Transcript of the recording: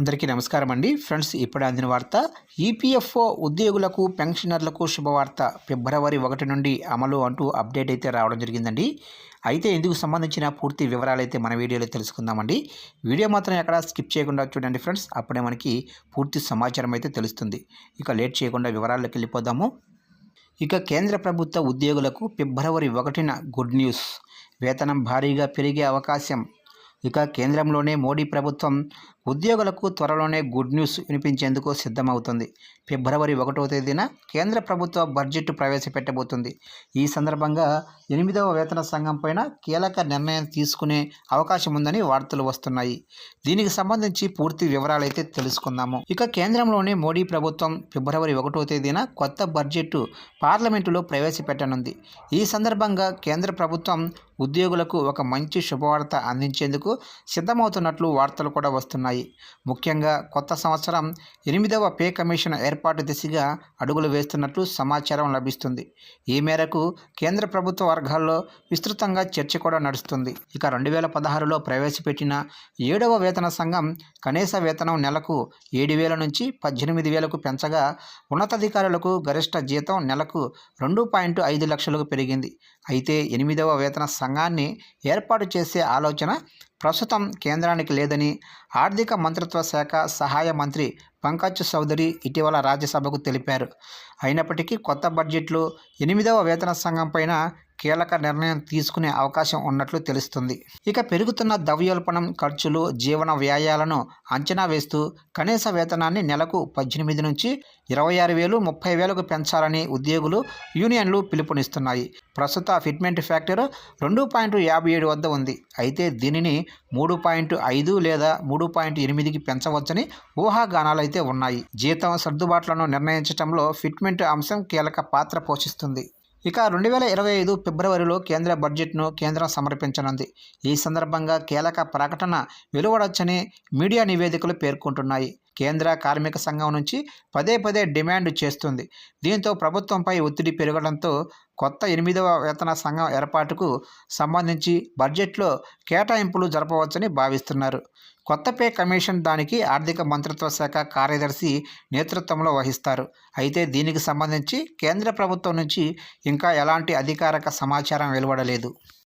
అందరికీ నమస్కారం అండి ఫ్రెండ్స్ ఇప్పుడు అందిన వార్త ఈపీఎఫ్ఓ ఉద్యోగులకు పెన్షనర్లకు శుభవార్త. ఫిబ్రవరి ఒకటి నుండి అమలు అంటూ అప్డేట్ అయితే రావడం జరిగిందండి. అయితే ఇందుకు సంబంధించిన పూర్తి వివరాలు అయితే మన వీడియోలో తెలుసుకుందామండి. వీడియో మాత్రం ఎక్కడ స్కిప్ చేయకుండా చూడండి ఫ్రెండ్స్. అప్పుడే మనకి పూర్తి సమాచారం అయితే తెలుస్తుంది. ఇక లేట్ చేయకుండా వివరాల్లోకి వెళ్ళిపోదాము. ఇక కేంద్ర ప్రభుత్వ ఉద్యోగులకు ఫిబ్రవరి ఒకటిన గుడ్ న్యూస్. వేతనం భారీగా పెరిగే అవకాశం. ఇక కేంద్రంలోనే మోడీ ప్రభుత్వం ఉద్యోగులకు త్వరలోనే గుడ్ న్యూస్ వినిపించేందుకు సిద్ధమవుతుంది. ఫిబ్రవరి ఒకటవ తేదీన కేంద్ర ప్రభుత్వ బడ్జెట్ ప్రవేశపెట్టబోతుంది. ఈ సందర్భంగా ఎనిమిదవ వేతన సంఘం పైన కీలక నిర్ణయం తీసుకునే అవకాశం ఉందని వార్తలు వస్తున్నాయి. దీనికి సంబంధించి పూర్తి వివరాలు అయితే తెలుసుకుందాము. ఇక కేంద్రంలోని మోడీ ప్రభుత్వం ఫిబ్రవరి ఒకటవ తేదీన కొత్త బడ్జెట్ పార్లమెంటులో ప్రవేశపెట్టనుంది. ఈ సందర్భంగా కేంద్ర ప్రభుత్వం ఉద్యోగులకు ఒక మంచి శుభవార్త అందించేందుకు సిద్ధమవుతున్నట్లు వార్తలు కూడా వస్తున్నాయి. ముఖ్యంగా కొత్త సంవత్సరం ఎనిమిదవ పే కమిషన్ ఏర్పాటు దిశగా అడుగులు వేస్తున్నట్లు సమాచారం లభిస్తుంది. ఈ మేరకు కేంద్ర ప్రభుత్వ వర్గాల్లో విస్తృతంగా చర్చ కూడా నడుస్తుంది. ఇక రెండు వేల పదహారులో ప్రవేశపెట్టిన ఏడవ వేతన సంఘం కనీస వేతనం నెలకు ఏడు వేల నుంచి పద్దెనిమిది వేలకు పెంచగా ఉన్నతాధికారులకు గరిష్ట జీతం నెలకు రెండు పాయింట్ ఐదు లక్షలకు పెరిగింది. అయితే ఎనిమిదవ వేతన సంఘాన్ని ఏర్పాటు చేసే ఆలోచన ప్రస్తుతం కేంద్రానికి లేదని ఆర్థిక మంత్రిత్వ శాఖ సహాయ మంత్రి పంకజ్ చౌదరి ఇటీవల రాజ్యసభకు తెలిపారు. అయినప్పటికీ కొత్త బడ్జెట్లో ఎనిమిదవ వేతన సంఘం పైన కీలక నిర్ణయం తీసుకునే అవకాశం ఉన్నట్లు తెలుస్తుంది. ఇక పెరుగుతున్న ద్రవ్యోల్పణం ఖర్చులు జీవన వ్యయాలను అంచనా వేస్తూ కనీస వేతనాన్ని నెలకు పద్దెనిమిది నుంచి ఇరవై ఆరు వేలు ముప్పై వేలకు పెంచాలని ఉద్యోగులు యూనియన్లు పిలుపునిస్తున్నాయి. ప్రస్తుత ఫిట్మెంట్ ఫ్యాక్టర్ రెండు పాయింట్ యాభై ఏడు వద్ద ఉంది. అయితే దీనిని మూడు పాయింట్ ఐదు లేదా మూడు పాయింట్ ఎనిమిదికి పెంచవచ్చని ఊహాగానాలు అయితే ఉన్నాయి. జీతం సర్దుబాట్లను నిర్ణయించడంలో ఫిట్మెంట్ అంశం కీలక పాత్ర పోషిస్తుంది. ఇక రెండు వేల ఇరవై ఐదు ఫిబ్రవరిలో కేంద్ర బడ్జెట్ను కేంద్రం సమర్పించనుంది. ఈ సందర్భంగా కీలక ప్రకటన వెలువడొచ్చని మీడియా నివేదికలు పేర్కొంటున్నాయి. కేంద్ర కార్మిక సంఘం నుంచి పదే పదే డిమాండ్ చేస్తుంది. దీంతో ప్రభుత్వంపై ఒత్తిడి పెరగడంతో కొత్త ఎనిమిదవ వేతన సంఘం ఏర్పాటుకు సంబంధించి బడ్జెట్లో కేటాయింపులు జరపవచ్చని భావిస్తున్నారు. కొత్త పే కమిషన్ దానికి ఆర్థిక మంత్రిత్వ శాఖ కార్యదర్శి నేతృత్వంలో వహిస్తారు. అయితే దీనికి సంబంధించి కేంద్ర ప్రభుత్వం నుంచి ఇంకా ఎలాంటి అధికారిక సమాచారం వెలువడలేదు.